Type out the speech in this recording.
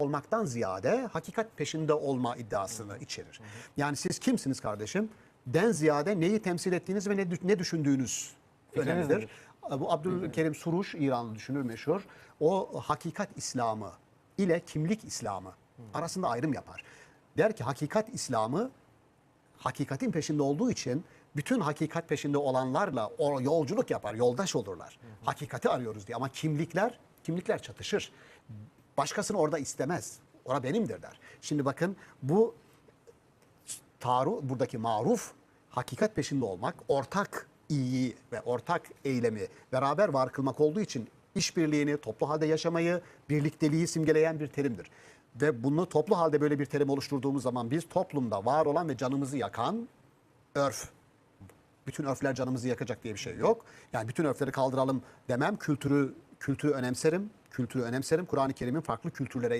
olmaktan ziyade hakikat peşinde olma iddiasını içerir. Yani siz kimsiniz kardeşim? Den ziyade neyi temsil ettiğiniz ve ne, ne düşündüğünüz önemlidir. nedir? Bu Abdülkerim Suruş, İranlı düşünür meşhur. O hakikat İslamı ile kimlik İslamı arasında ayrım yapar. Der ki hakikat İslamı hakikatin peşinde olduğu için bütün hakikat peşinde olanlarla o yolculuk yapar, yoldaş olurlar. Hakikati arıyoruz diye ama kimlikler, kimlikler çatışır. Başkasını orada istemez. Ora benimdir der. Şimdi bakın bu taru buradaki maruf hakikat peşinde olmak, ortak iyiyi ve ortak eylemi beraber var kılmak olduğu için işbirliğini, toplu halde yaşamayı, birlikteliği simgeleyen bir terimdir. Ve bunu toplu halde böyle bir terim oluşturduğumuz zaman biz toplumda var olan ve canımızı yakan örf, bütün örfler canımızı yakacak diye bir şey yok. Yani bütün örfleri kaldıralım demem. Kültürü kültürü önemserim. Kültürü önemserim. Kur'an-ı Kerim'in farklı kültürlere